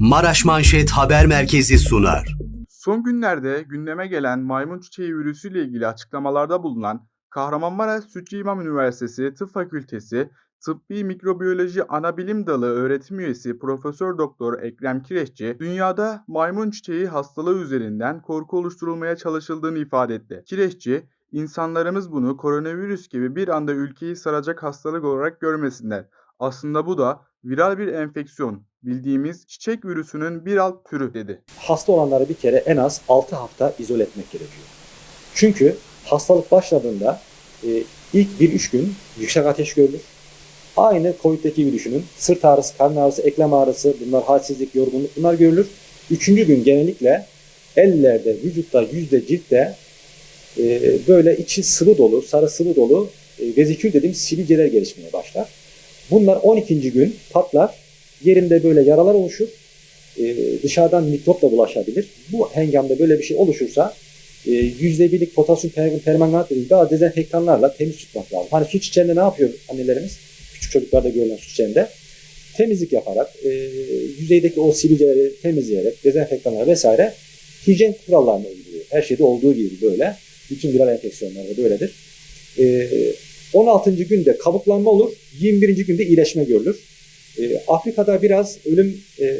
Maraş Manşet Haber Merkezi sunar. Son günlerde gündeme gelen maymun çiçeği virüsüyle ilgili açıklamalarda bulunan Kahramanmaraş Sütçü İmam Üniversitesi Tıp Fakültesi Tıbbi Mikrobiyoloji Anabilim Dalı öğretim üyesi Profesör Doktor Ekrem Kireççi, dünyada maymun çiçeği hastalığı üzerinden korku oluşturulmaya çalışıldığını ifade etti. Kireççi, insanlarımız bunu koronavirüs gibi bir anda ülkeyi saracak hastalık olarak görmesinler. Aslında bu da viral bir enfeksiyon, bildiğimiz çiçek virüsünün bir alt türü dedi. hasta olanları bir kere en az 6 hafta izole etmek gerekiyor. Çünkü hastalık başladığında e, ilk 1-3 gün yüksek ateş görülür. Aynı COVID'deki gibi düşünün. Sırt ağrısı, karın ağrısı, eklem ağrısı, bunlar halsizlik, yorgunluk bunlar görülür. Üçüncü gün genellikle ellerde, vücutta, yüzde, ciltte e, böyle içi sıvı dolu, sarı sıvı dolu e, vezikül dediğimiz sivilceler gelişmeye başlar. Bunlar 12. gün patlar. Yerinde böyle yaralar oluşur e, dışarıdan mikrop da bulaşabilir. Bu hengamda böyle bir şey oluşursa e, yüzde birlik potasyum per- permanganat dediğimiz bazı dezenfektanlarla temiz tutmak lazım. Hani su çiçeğinde ne yapıyor annelerimiz? Küçük çocuklarda görülen su çiçeğinde. Temizlik yaparak, e, yüzeydeki o sivilceleri temizleyerek, dezenfektanlar vesaire hijyen kurallarını uyguluyor. Her şeyde olduğu gibi böyle. Bütün viral enfeksiyonlarda böyledir. E, 16. günde kabuklanma olur, 21. günde iyileşme görülür. E, Afrika'da biraz ölüm e,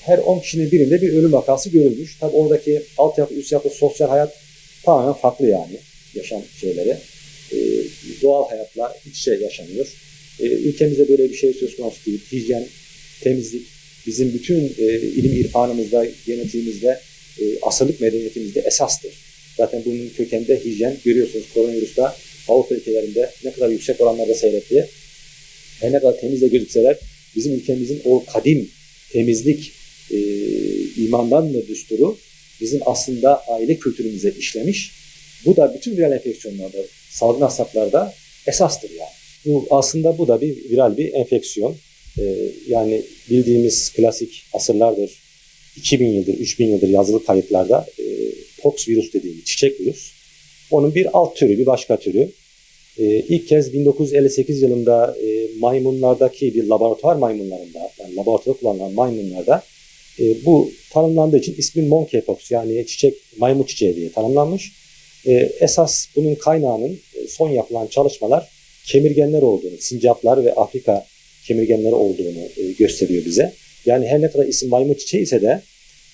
her 10 kişinin birinde bir ölüm vakası görülmüş. Tabi oradaki altyapı, üst yapı, sosyal hayat tamamen farklı yani yaşam şeyleri. E, doğal hayatla iç içe yaşanıyor. E, ülkemizde böyle bir şey söz konusu değil. Hijyen, temizlik bizim bütün e, ilim irfanımızda, genetiğimizde, e, asırlık medeniyetimizde esastır. Zaten bunun kökeninde hijyen görüyorsunuz koronavirüste Avrupa ülkelerinde ne kadar yüksek oranlarda seyretti. Her ne kadar temiz de gözükseler bizim ülkemizin o kadim temizlik e, imandan mı düsturu bizim aslında aile kültürümüze işlemiş. Bu da bütün viral enfeksiyonlarda, salgın hastalıklarda esastır yani. Bu aslında bu da bir viral bir enfeksiyon. E, yani bildiğimiz klasik asırlardır, 2000 yıldır, 3000 yıldır yazılı kayıtlarda e, pox virüs dediğimiz çiçek virüs. Onun bir alt türü, bir başka türü. E, ilk kez 1958 yılında e, maymunlardaki bir laboratuvar maymunlarında, yani laboratuvarda kullanılan maymunlarda e, bu tanımlandığı için ismi monkeypox yani çiçek maymun çiçeği diye tanımlanmış. E, esas bunun kaynağının e, son yapılan çalışmalar kemirgenler olduğunu, sincaplar ve Afrika kemirgenleri olduğunu e, gösteriyor bize. Yani her ne kadar isim maymun çiçeği ise de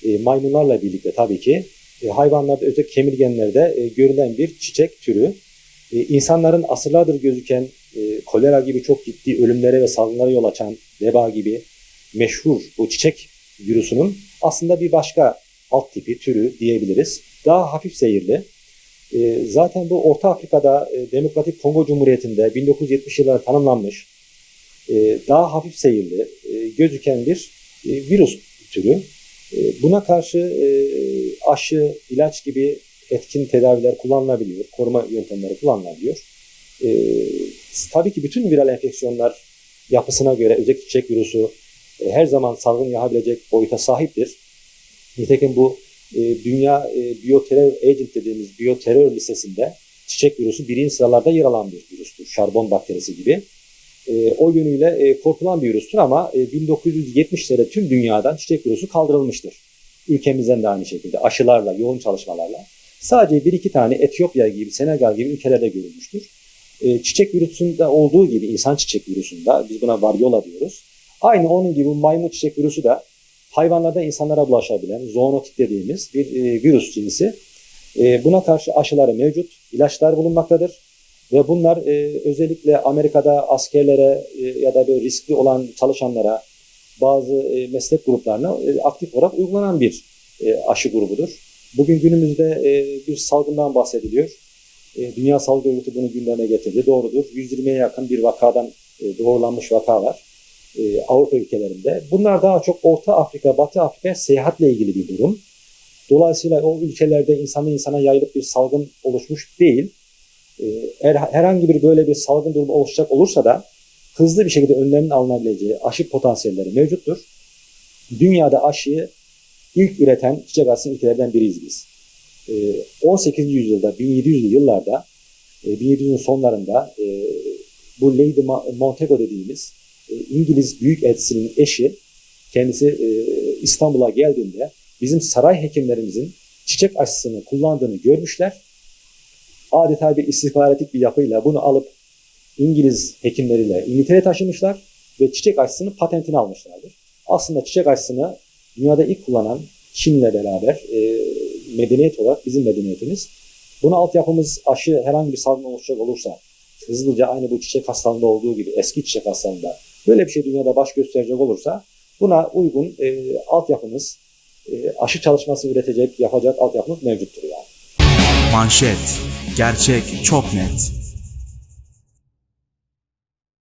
e, maymunlarla birlikte tabii ki e, hayvanlarda özellikle kemirgenlerde e, görülen bir çiçek türü. E, insanların asırlardır gözüken e, kolera gibi çok ciddi ölümlere ve salgınlara yol açan veba gibi meşhur bu çiçek virüsünün aslında bir başka alt tipi, türü diyebiliriz. Daha hafif seyirli. E, zaten bu Orta Afrika'da e, Demokratik Kongo Cumhuriyeti'nde 1970 yıllarda tanımlanmış e, daha hafif seyirli e, gözüken bir e, virüs türü. E, buna karşı e, aşı, ilaç gibi etkin tedaviler kullanılabiliyor, koruma yöntemleri kullanılabiliyor. E, tabii ki bütün viral enfeksiyonlar yapısına göre özellikle çiçek virüsü e, her zaman salgın yapabilecek boyuta sahiptir. Nitekim bu e, Dünya e, Biyoterör Agent dediğimiz biyoterör listesinde çiçek virüsü birinci sıralarda yer alan bir virüstür. Şarbon bakterisi gibi. E, o yönüyle e, korkulan bir virüstür ama e, 1970'lerde tüm dünyadan çiçek virüsü kaldırılmıştır. Ülkemizden de aynı şekilde aşılarla, yoğun çalışmalarla. Sadece bir iki tane Etiyopya gibi, Senegal gibi ülkelerde görülmüştür. E, çiçek virüsünde olduğu gibi insan çiçek virüsünde, biz buna varyola diyoruz. Aynı onun gibi maymun çiçek virüsü de hayvanlarda insanlara bulaşabilen zoonotik dediğimiz bir e, virüs cinsi. E, buna karşı aşıları mevcut, ilaçlar bulunmaktadır. Ve bunlar e, özellikle Amerika'da askerlere e, ya da böyle riskli olan çalışanlara, bazı e, meslek gruplarına e, aktif olarak uygulanan bir e, aşı grubudur. Bugün günümüzde e, bir salgından bahsediliyor. E, Dünya Sağlık Örgütü bunu gündeme getirdi. Doğrudur. 120'ye yakın bir vakadan e, doğrulanmış vaka var e, Avrupa ülkelerinde. Bunlar daha çok Orta Afrika, Batı Afrika seyahatle ilgili bir durum. Dolayısıyla o ülkelerde insanın insana yayılıp bir salgın oluşmuş değil. E, herhangi bir böyle bir salgın durumu oluşacak olursa da hızlı bir şekilde önleminin alınabileceği aşı potansiyelleri mevcuttur. Dünyada aşıyı ilk üreten çiçek aslı ülkelerden biriyiz biz. E, 18. yüzyılda, 1700'lü yıllarda, e, 1700'ün sonlarında e, bu Lady Montego dediğimiz e, İngiliz büyük elçisinin eşi kendisi e, İstanbul'a geldiğinde bizim saray hekimlerimizin çiçek aşısını kullandığını görmüşler. Adeta bir istihbaratik bir yapıyla bunu alıp İngiliz hekimleriyle İngiltere'ye taşımışlar ve çiçek aşısının patentini almışlardır. Aslında çiçek aşısını dünyada ilk kullanan Çin'le beraber e, medeniyet olarak bizim medeniyetimiz. Buna altyapımız aşı herhangi bir salgın oluşacak olursa hızlıca aynı bu çiçek hastalığında olduğu gibi eski çiçek hastalığında böyle bir şey dünyada baş gösterecek olursa buna uygun e, altyapımız e, aşı çalışması üretecek, yapacak altyapımız mevcuttur yani. Manşet. Gerçek çok net.